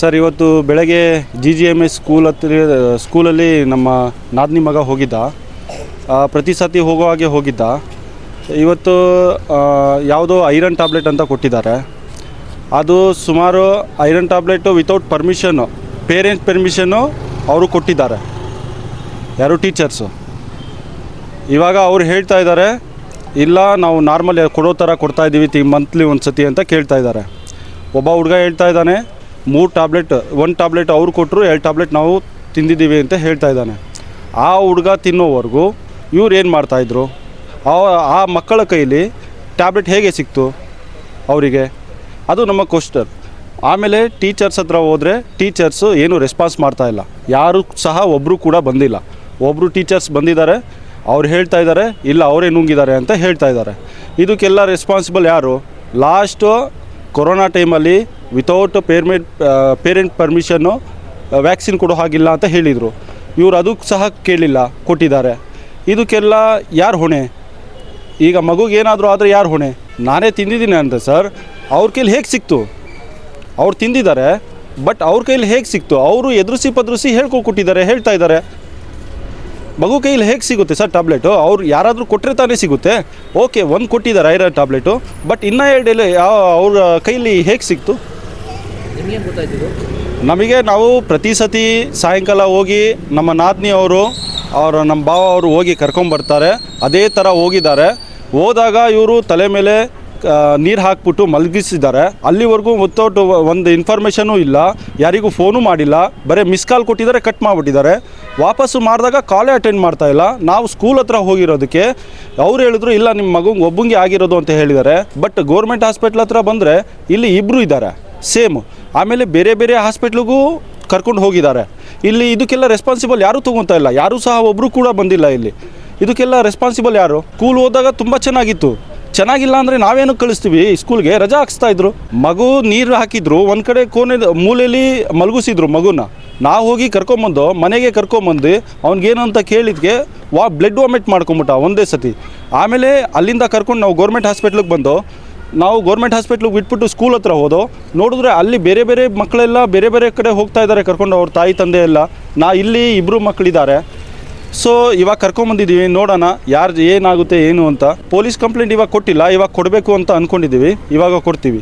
Sir, ಇವತ್ತು ಬೆಳಗ್ಗೆ G G M S school ಹತ್ತಿರ ಸ್ಕೂಲಲ್ಲಿ ನಮ್ಮ ನಾದಿನಿ ಮಗ ಹೋಗಿದ್ದ. ಪ್ರತಿ ಸತಿ ಹೋಗೋ ಹಾಗೆ ಹೋಗಿದ್ದ. ಇವತ್ತು ಯಾವುದೋ ಐರನ್ ಟ್ಯಾಬ್ಲೆಟ್ ಅಂತ ಕೊಟ್ಟಿದ್ದಾರೆ. ಅದು ಸುಮಾರು iron tablet without permission parent permission ಅವರು ಕೊಟ್ಟಿದ್ದಾರೆ. ಯಾರು ಟೀಚರ್ಸು ಇವಾಗ ಅವ್ರು ಹೇಳ್ತಾ ಇದ್ದಾರೆ, ಇಲ್ಲ, ನಾವು ನಾರ್ಮಲ್ ಕೊಡೋ ಥರ ಕೊಡ್ತಾ ಇದ್ದೀವಿ, ತಿ ಮಂತ್ಲಿ ಒಂದು ಸತಿ ಅಂತ ಕೇಳ್ತಾ ಇದ್ದಾರೆ. ಒಬ್ಬ ಹುಡುಗ ಹೇಳ್ತಾ ಇದ್ದಾನೆ ಮೂರು ಟ್ಯಾಬ್ಲೆಟ್ ಒಂದು ಟ್ಯಾಬ್ಲೆಟ್ ಅವ್ರು ಕೊಟ್ಟರು ಎರಡು ಟ್ಯಾಬ್ಲೆಟ್ ನಾವು ತಿಂದಿದ್ದೀವಿ ಅಂತ ಹೇಳ್ತಾ ಇದ್ದಾನೆ. ಆ ಹುಡುಗ ತಿನ್ನೋವರೆಗೂ ಇವ್ರು ಏನು ಮಾಡ್ತಾಯಿದ್ರು ಆ ಮಕ್ಕಳ ಕೈಲಿ ಟ್ಯಾಬ್ಲೆಟ್ ಹೇಗೆ ಸಿಕ್ತು ಅವರಿಗೆ? ಅದು ನಮ್ಮ ಕ್ವಶ್ಚನ್ ಆಮೇಲೆ ಟೀಚರ್ಸ್ ಹತ್ರ ಹೋದರೆ ಟೀಚರ್ಸು ಏನು ರೆಸ್ಪಾನ್ಸ್ ಮಾಡ್ತಾ ಇಲ್ಲ. ಯಾರು ಸಹ ಒಬ್ಬರು ಕೂಡ ಬಂದಿಲ್ಲ. ಒಬ್ಬರು ಟೀಚರ್ಸ್ ಬಂದಿದ್ದಾರೆ, ಅವ್ರು ಹೇಳ್ತಾ ಇದ್ದಾರೆ, ಇಲ್ಲ ಅವರೇ ನುಂಗಿದ್ದಾರೆ ಅಂತ ಹೇಳ್ತಾ ಇದ್ದಾರೆ. ಇದಕ್ಕೆಲ್ಲ ರೆಸ್ಪಾನ್ಸಿಬಲ್ ಯಾರು? ಲಾಸ್ಟು ಕೊರೋನಾ ಟೈಮಲ್ಲಿ without payment parent permission vaccine ಕೊಡೋ ಹಾಗಿಲ್ಲ ಅಂತ ಹೇಳಿದರು. ಇವರು ಅದಕ್ಕೆ ಸಹ ಕೇಳಿಲ್ಲ, ಕೊಟ್ಟಿದ್ದಾರೆ. ಇದಕ್ಕೆಲ್ಲ ಯಾರು ಹೊಣೆ? ಈಗ ಮಗುಗೆ ಏನಾದರೂ ಆದರೆ ಯಾರು ಹೊಣೆ? ನಾನೇ ತಿಂದಿದ್ದೀನಿ ಅಂತ ಸರ್ ಅವ್ರ ಕೈಲಿ ಹೇಗೆ ಸಿಕ್ತು? ಅವ್ರು ತಿಂದಿದ್ದಾರೆ ಬಟ್ ಅವ್ರ ಕೈಲಿ ಹೇಗೆ ಸಿಕ್ತು? ಅವರು ಎದುರಿಸಿ ಪದ್ರಿಸಿ ಹೇಳ್ಕೊಟ್ಟಿದ್ದಾರೆ ಹೇಳ್ತಾ ಇದ್ದಾರೆ. ಮಗು ಕೈಲಿ ಹೇಗೆ ಸಿಗುತ್ತೆ ಸರ್ ಟ್ಯಾಬ್ಲೆಟು ಅವ್ರು ಯಾರಾದರೂ ಕೊಟ್ಟರೆ ತಾನೇ ಸಿಗುತ್ತೆ? ಓಕೆ ಒಂದು ಕೊಟ್ಟಿದ್ದಾರೆ ಐರನ್ ಟ್ಯಾಬ್ಲೆಟು ಬಟ್ ಇನ್ನೂ ಎರಡು ಯಾವ ಅವ್ರ ಕೈಲಿ ಹೇಗೆ ಸಿಕ್ತು? ನಮಗೆ ನಾವು ಪ್ರತಿ ಸತಿ ಸಾಯಂಕಾಲ ಹೋಗಿ ನಮ್ಮ ನಾದಿನಿ ಅವರು, ಅವರ ನಮ್ಮ ಭಾವ ಅವರು ಹೋಗಿ ಕರ್ಕೊಂಬರ್ತಾರೆ ಅದೇ ಥರ ಹೋಗಿದ್ದಾರೆ. ಹೋದಾಗ ಇವರು ತಲೆ ಮೇಲೆ ನೀರು ಹಾಕ್ಬಿಟ್ಟು ಮಲಗಿಸಿದ್ದಾರೆ. ಅಲ್ಲಿವರೆಗೂ ವಿತೌಟ್ ಒಂದು ಇನ್ಫಾರ್ಮೇಷನು ಇಲ್ಲ. ಯಾರಿಗೂ ಫೋನು ಮಾಡಿಲ್ಲ. ಬರೀ ಮಿಸ್ ಕಾಲ್ ಕೊಟ್ಟಿದ್ದಾರೆ ಕಟ್ ಮಾಡಿಬಿಟ್ಟಿದ್ದಾರೆ. ವಾಪಸ್ಸು ಮಾಡಿದಾಗ ಕಾಲೇ ಅಟೆಂಡ್ ಮಾಡ್ತಾ ಇಲ್ಲ. ನಾವು ಸ್ಕೂಲ್ ಹತ್ರ ಹೋಗಿರೋದಕ್ಕೆ, ಅವ್ರು ಹೇಳಿದ್ರು, ಇಲ್ಲ ನಿಮ್ಮ ಮಗು ಒಬ್ಬಂಗೆ ಆಗಿರೋದು ಅಂತ ಹೇಳಿದ್ದಾರೆ. ಬಟ್ ಗೌರ್ಮೆಂಟ್ ಹಾಸ್ಪಿಟ್ಲ್ ಹತ್ರ ಬಂದರೆ, ಇಲ್ಲಿ ಇಬ್ಬರು ಇದ್ದಾರೆ. ಸೇಮ್. ಆಮೇಲೆ ಬೇರೆ ಬೇರೆ ಹಾಸ್ಪಿಟ್ಲಿಗೂ ಕರ್ಕೊಂಡು ಹೋಗಿದ್ದಾರೆ. ಇಲ್ಲಿ ಇದಕ್ಕೆಲ್ಲ ರೆಸ್ಪಾನ್ಸಿಬಲ್ ಯಾರೂ ತೊಗೊತಾ ಇಲ್ಲ. ಯಾರೂ ಸಹ ಒಬ್ಬರು ಕೂಡ ಬಂದಿಲ್ಲ ಇಲ್ಲಿ. ಇದಕ್ಕೆಲ್ಲ ರೆಸ್ಪಾನ್ಸಿಬಲ್ ಯಾರು? ಸ್ಕೂಲ್ ಹೋದಾಗ ತುಂಬ ಚೆನ್ನಾಗಿತ್ತು. ಚೆನ್ನಾಗಿಲ್ಲ ಅಂದರೆ ನಾವೇನು ಕಳಿಸ್ತೀವಿ? ಸ್ಕೂಲ್ಗೆ ರಜಾ ಹಾಕ್ಸ್ತಾ ಇದ್ರು. ಮಗು ನೀರು ಹಾಕಿದ್ರು. ಒಂದು ಕಡೆ ಕೋಣೆ ಮೂಲೆಯಲ್ಲಿ ಮಲಗಿಸಿದ್ರು ಮಗುನ. ನಾವು ಹೋಗಿ ಕರ್ಕೊಂಬಂದು, ಮನೆಗೆ ಕರ್ಕೊಂಬಂದು, ಅವ್ನಿಗೇನು ಅಂತ ಕೇಳಿದ್ಕೆ ವಾ ಬ್ಲಡ್ ವಾಮಿಟ್ ಮಾಡ್ಕೊಂಬಿಟ್ಟ ಒಂದೇ ಸತಿ. ಆಮೇಲೆ ಅಲ್ಲಿಂದ ಕರ್ಕೊಂಡು ನಾವು ಗೌರ್ಮೆಂಟ್ ಹಾಸ್ಪಿಟ್ಲಿಗೆ ಬಂದು ನಾವು ಗೌರ್ಮೆಂಟ್ ಹಾಸ್ಪಿಟ್ಲಿಗೆ ಬಿಟ್ಬಿಟ್ಟು ಸ್ಕೂಲ್ ಹತ್ರ ಹೋದೋ, ನೋಡಿದ್ರೆ ಅಲ್ಲಿ ಬೇರೆ ಬೇರೆ ಮಕ್ಕಳೆಲ್ಲ ಬೇರೆ ಬೇರೆ ಕಡೆ ಹೋಗ್ತಾ ಇದ್ದಾರೆ ಕರ್ಕೊಂಡು ಅವ್ರ ತಾಯಿ ತಂದೆ ಎಲ್ಲ. ನಾ ಇಲ್ಲಿ ಇಬ್ಬರು ಮಕ್ಕಳಿದ್ದಾರೆ ಸೊ ಇವಾಗ ಕರ್ಕೊಂಬಂದಿದ್ದೀವಿ ನೋಡೋಣ ಯಾರು ಏನಾಗುತ್ತೆ, ಏನು ಅಂತ. ಪೊಲೀಸ್ ಕಂಪ್ಲೇಂಟ್ ಇವಾಗ ಕೊಟ್ಟಿಲ್ಲ, ಇವಾಗ ಕೊಡಬೇಕು ಅಂತ ಅಂದ್ಕೊಂಡಿದ್ದೀವಿ ಇವಾಗ ಕೊಡ್ತೀವಿ.